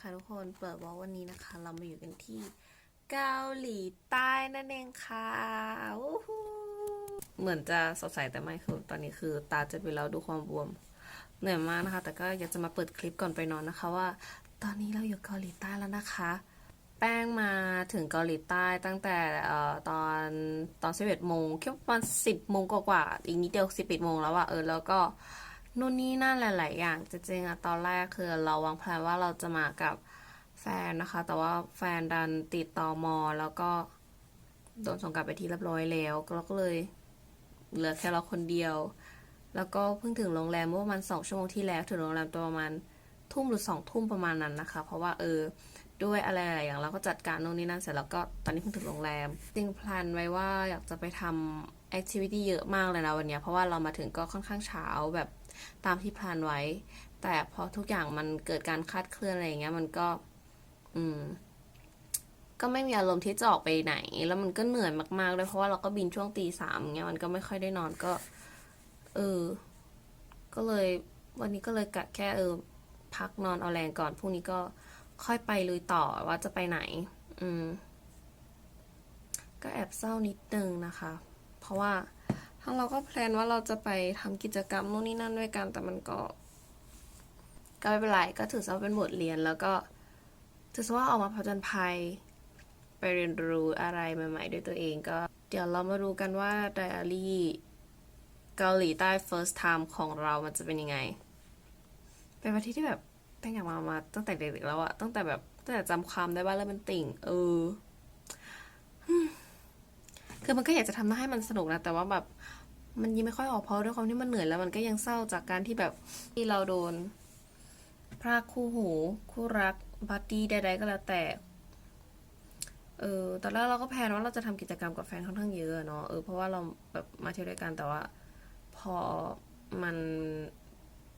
ค่ะทุกคนเปิดว่าวันนี้นะคะ เรามาอยู่กันที่เกาหลีใต้นั่นเองค่ะเหมือนจะสดใสแต่ไม่คือตอนนี้คือ ตาจะไปแล้วดูความบวมเหนื่อยมากนะคะ แต่ก็อยากจะมาเปิดคลิปก่อนไปนอนนะคะว่า ตอนนี้เราอยู่เกาหลีใต้แล้วนะคะ แป้งมาถึงเกาหลีใต้ตั้งแต่ออตอนตอนสิบเอ็ดโมงแค่ประมาณสิบโมงกว่าๆอีกนิดเดียวสิบเอ็ดโมงแล้วอะเออแล้วก็ นู่นนี่นั่นหลาย ๆ อย่างจริงๆอะตอนแรกคือเราวางแผนว่าเราจะมากับแฟนนะคะ แต่ว่าแฟนดันติดต่อมอ แล้วก็โดนส่งกลับไปที่เรียบร้อยแล้วเราก็เลยเหลือแค่เราคนเดียว แล้วก็เพิ่งถึงโรงแรมเมื่อประมาณสองชั่วโมงที่แล้วถึงโรงแรมตัวประมาณทุ่มหรือสองทุ่มประมาณนั้นนะคะ เพราะว่าเออด้วยอะไรหลายอย่างเราก็จัดการโน่นนี่นั่นเสร็จแล้วก็ตอนนี้เพิ่งถึงโรงแรมจริงแพลนไว้ว่าอยากจะไปทำแอคทิวิตี้เยอะมากเลยนะวันนี้เพราะว่าเรามาถึงก็ค่อนข้างเช้าแบบ ตามที่พลนไว้ แต่พอทุกอย่างมันเกิดการคาดเคลื่อนอะไรอย่างเงี้ย มันก็ อืม ก็ไม่มีอารมณ์ที่จะออกไปไหน แล้วมันก็เหนื่อยมากๆเลยเพราะว่าเราก็บินช่วงตีสามเงี้ยมันก็ไม่ค่อยได้นอนก็ เออ ก็เลยวันนี้ก็เลยกะแค่เออ พักนอนเอาแรงก่อนพรุ่งนี้ก็ค่อยไปลุยต่อว่าจะไปไหน อืม ก็แอบเศร้านิดนึงนะคะ เพราะว่า ทางเราก็แพลนว่าเราจะไปทำกิจกรรมนู่นนี่นั่นด้วยกัน แต่มันก็ก็ไม่เป็นไรก็ถือซะว่าเป็นบทเรียนแล้วก็ถือซะว่าออกมาผจญภัย ไปเรียนรู้อะไรใหม่ ๆ ด้วยตัวเองก็ เดี๋ยวเรามาดูกันว่าไดอารี่เกาหลีใต้ first time ของเรามันจะเป็นยังไง เป็นวันที่ที่แบบแป้งอยากมามาตั้งแต่เด็กๆแล้วอะตั้งแต่แบบตั้งแต่จำความได้ว่าเริ่มเป็นติ่ง เออ คือมันก็อยากจะทำให้มันสนุกนะ แต่ว่าแบบมันยิ้มไม่ค่อยออกเพราะด้วยความที่มันเหนื่อยแล้วมันก็ยังเศร้าจากการที่แบบที่เราโดน พรากคู่หู คู่รักบัดดี้ใดๆก็แล้วแต่ เออตอนแรกเราก็แพลนว่าเราจะทำกิจกรรมกับแฟนค่อนข้างเยอะอะเนาะเออเพราะว่าเราแบบมาเที่ยวด้วยกันแต่ว่า พอมัน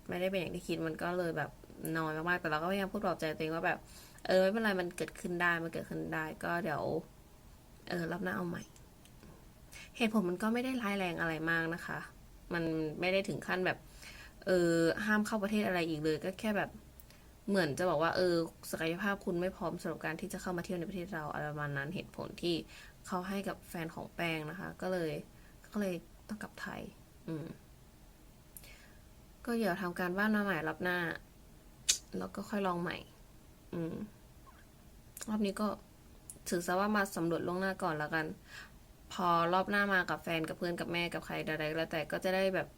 ไม่ได้เป็นอย่างที่คิดมันก็เลยแบบน้อยมากๆแต่เราก็พยายามพูดปลอบใจตัวเองว่าแบบ เออไม่เป็นไรมันเกิดขึ้นได้มันเกิดขึ้นได้ก็เดี๋ยว เออรับหน้าเอาใหม่ เหตุผลมันก็ไม่ได้ร้ายแรงอะไรมากนะคะ มันไม่ได้ถึงขั้นแบบ เออห้ามเข้าประเทศอะไรอีกเลย ก็แค่แบบเหมือนจะบอกว่าเออศักยภาพคุณไม่พร้อมสำหรับการที่จะเข้ามาเที่ยวในประเทศเราอะไรประมาณนั้นเหตุผลที่เขาให้กับแฟนของแป้งนะคะ ก็เลยก็เลยต้องกลับไทย อืม ก็เดี๋ยวทำการบ้านมาใหม่รับหน้า แล้วก็ค่อยลองใหม่ อืมรอบนี้ก็ถือซะว่ามาสำรวจล่วงหน้าก่อนแล้วกัน พอรอบหน้ามากับแฟนกับเพื่อนกับแม่กับใครใดๆก็แล้วแต่ก็จะได้แบบ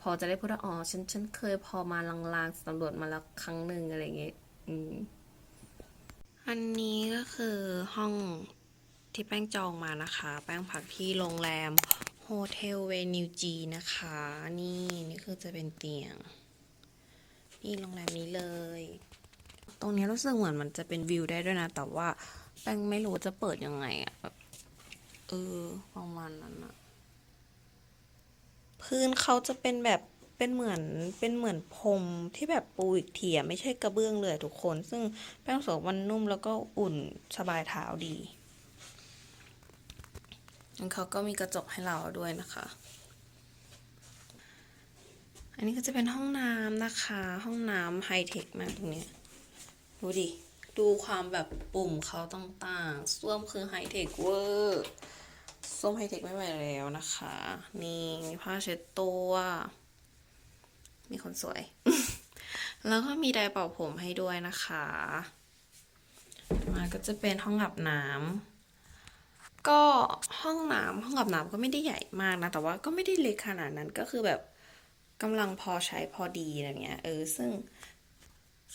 พอจะได้พูดว่าอ๋อฉันฉันเคยพอมาลางๆสำรวจมาแล้วครั้งหนึ่งอะไรอย่างเงี้ยอืมอันนี้ก็คือห้องที่แป้งจองมานะคะ แป้งพักที่โรงแรมโฮเทลเวนิวจีนะคะ นี่นี่คือจะเป็นเตียง นี่โรงแรมนี้เลย ตรงนี้รู้สึกเหมือนมันจะเป็นวิวได้ด้วยนะ แต่ว่าแป้งไม่รู้จะเปิดยังไงอะแบบ เออ ประมาณนั้นอะพื้นเขาจะเป็นแบบเป็นเหมือนเป็นเหมือนพรมที่แบบปูอีกทีอะไม่ใช่กระเบื้องเลยอะทุกคน ซึ่งแป้งรู้สึกว่ามันนุ่มแล้วก็อุ่นสบายเท้าดีแล้วเขาก็มีกระจกให้เราด้วยนะคะ อันนี้ก็จะเป็นห้องน้ำนะคะ ห้องน้ำไฮเทคมากตรงเนี้ยดูดิ ดูความแบบปุ่มเขาต่างๆ ส้วมคือไฮเทคเวอร์ ส้มไฮเทคไม่ไหวแล้วนะคะ นี่มีผ้าเช็ดตัว มีคนสวย แล้วก็มีไดร์เป่าผมให้ด้วยนะคะ มาก็จะเป็นห้องอาบน้ำก็ห้องน้ำห้องอาบน้ำก็ไม่ได้ใหญ่มากนะ แต่ว่าก็ไม่ได้เล็กขนาดนั้นก็คือแบบกำลังพอใช้พอดีอะไรเงี้ยเออซึ่ง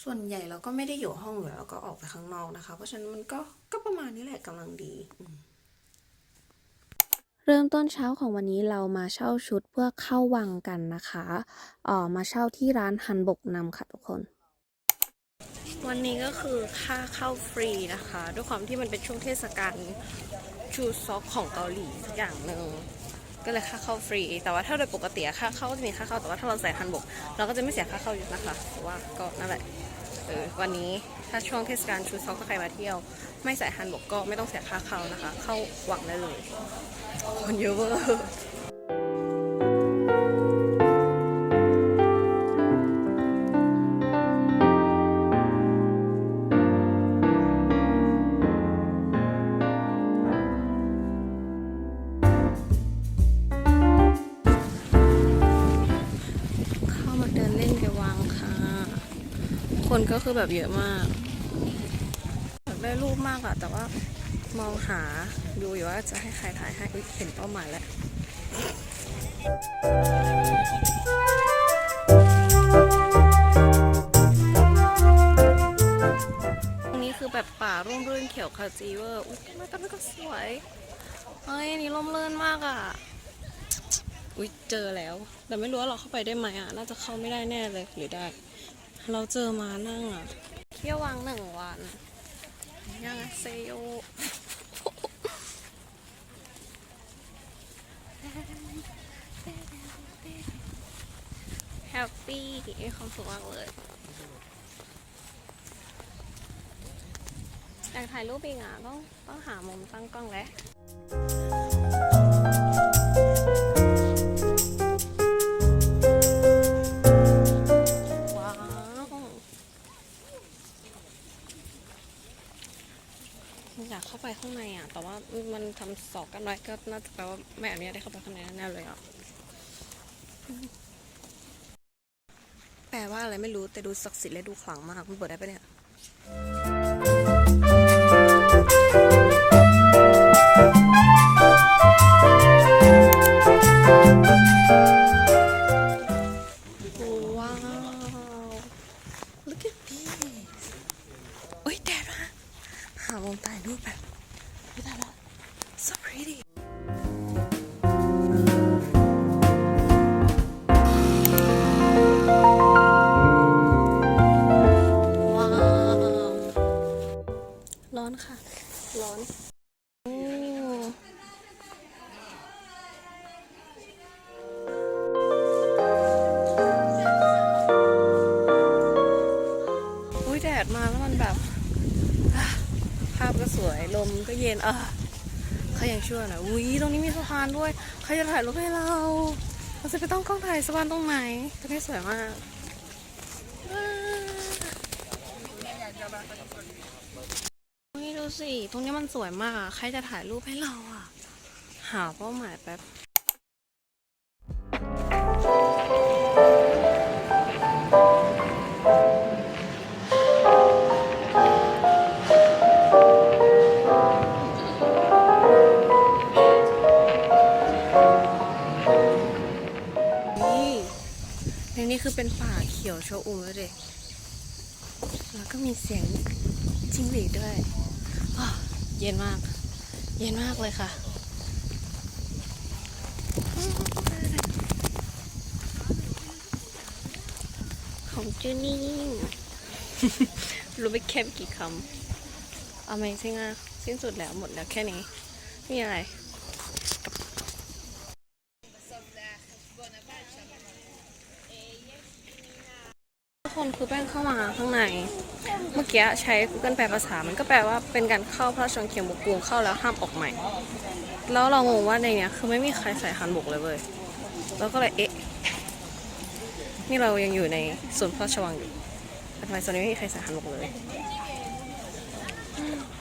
ส่วนใหญ่เราก็ไม่ได้อยู่ห้องอยู่แล้วก็ออกไปข้างนอกนะคะ เพราะฉะนั้นมันก็ก็ประมาณนี้แหละกำลังดีอืม เริ่มต้นเช้าของวันนี้เรามาเช่าชุดเพื่อเข้าวังกันนะคะเอ่อมาเช่าที่ร้านฮันบกนำค่ะทุกคน วันนี้ก็คือค่าเข้าฟรีนะคะ ด้วยความที่มันเป็นช่วงเทศกาลชูซอกของเกาหลีสักอย่างหนึ่ง ก็เลยค่าเข้าฟรี แต่ว่าถ้าโดยปกติค่าเข้าจะมีค่าเข้าแต่ว่าถ้าเราใส่ฮันบกเราก็จะไม่เสียค่าเข้าอยู่นะคะเพราะว่าก็นั่นแหละเออวันนี้ถ้าช่วงเทศกาลชูซอกก็ใครมาเที่ยว ไม่ใส่ฮันบกก็ไม่ต้องเสียค่าเข้านะคะ เข้าหวังได้เลยคนเยอะเวอร์ คนก็คือแบบเยอะมากอยากได้รูปมากอะแต่ว่ามองหาดูอยู่ว่าจะให้ใครถ่ายให้เห็นเป้าหมายแล้วตรงนี้คือแบบป่าร่มรื่นเขียวขจีเวอร์อุ้ยมาแต่มันก็สวยเฮ้ยนี่ร่มรื่นมากอะอุ้ยเจอแล้ว แต่ไม่รู้ว่าเราเข้าไปได้ไหมอะน่าจะเข้าไม่ได้แน่เลยหรือได้ เราเจอมานั่งอะ เที่ยววังหนึ่งวันยังเซโยแฮปปี้มีความสุขมากเลยอยากถ่ายรูปอีกอะต้องต้องหามุมตั้งกล้องแล้ว อยากเข้าไปข้างในอะ แต่ว่ามันทำสอกกันไว้ก็น่าจะแปลว่าแม่อนุญาตได้เข้าไปข้างในแน่เลยอะ แปลว่าอะไรไม่รู้แต่ดูศักดิ์สิทธิ์และดูขลังมากมันเปิดได้ปะเนี่ย so pretty ว้าวร้อนค่ะ ร้อน โอ้ อุ้ยแดดมาแล้วมันแบบ ภาพก็สวย ลมก็เย็น เอะ เขายังชั่วหน่อยอุ้ยตรงนี้มีสะพานด้วยใครจะถ่ายรูปให้เราเราจะไปต้องกล้องถ่ายสะพานตรงไหนตรงนี้สวยมากว้าวนี่ดูสิ ตรงนี้มันสวยมาก ใครจะถ่ายรูปให้เราอะ หาเป้าหมายแป๊บ ป่าเขียวโชอุ่มแล้วเด็กแล้วก็มีเสียงจิ้งหรีดด้วย เย็นมาก เย็นมากเลยค่ะ ของจูนี่รู้ไปแค่กี่คำ Amazing อะสิ้นสุดแล้วหมดแล้วแค่นี้ มีอะไร คนคือแป้งเข้ามาข้างใน เมื่อกี้ใช้ Google แปลภาษา มันก็แปลว่าเป็นการเข้าพระราชวังเขียงบกกรุงเข้าแล้วห้ามออกใหม่ แล้วเรางงว่าในเนี้ยคือไม่มีใครใส่ฮันบกเลยเว้ยแล้วก็เลยเอ๊ะ นี่เรายังอยู่ในส่วนพระราชวังอยู่ทำไมโซนนี้ไม่มีใครใส่ฮันบกเลย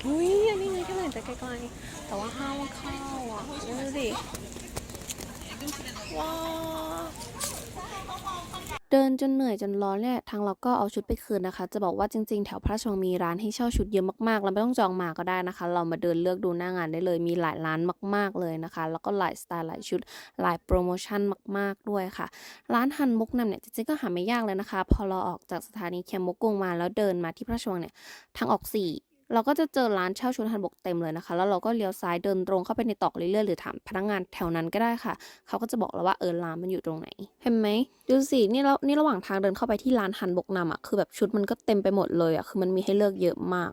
อุ้ยอันนี้ไงก็เลยแต่ไกลๆแต่ว่าห้ามเข้าอะดูสิว้าว เดินจนเหนื่อยจนร้อนเนี่ยทางเราก็เอาชุดไปคืนนะคะ จะบอกว่าจริงๆ แถวพระราชวังมีร้านให้เช่าชุดเยอะมากๆแล้วไม่ต้องจองมาก็ได้นะคะ เรามาเดินเลือกดูหน้างานได้เลยมีหลายร้านมาก ๆเลยนะคะ แล้วก็หลายสไตล์หลายชุดหลายโปรโมชั่นมาก ๆด้วยค่ะ ร้านฮันมุกนำเนี่ยจริงๆก็หาไม่ยากเลยนะคะ พอเราออกจากสถานีเคียมมกกุงมาแล้วเดินมาที่พระราชวังเนี่ยทางออกสี่ เราก็จะเจอร้านเช่าชุดฮันบกเต็มเลยนะคะ แล้วเราก็เลี้ยวซ้ายเดินตรงเข้าไปในตอกเรื่อยๆหรือถามพนักงานแถวนั้นก็ได้ค่ะ เขาก็จะบอกเราว่าเออร้านมันอยู่ตรงไหน เห็นไหมดูสินี่แล้วนี่ระหว่างทางเดินเข้าไปที่ร้านฮันบกนำอะคือแบบชุดมันก็เต็มไปหมดเลยอะคือมันมีให้เลือกเยอะมาก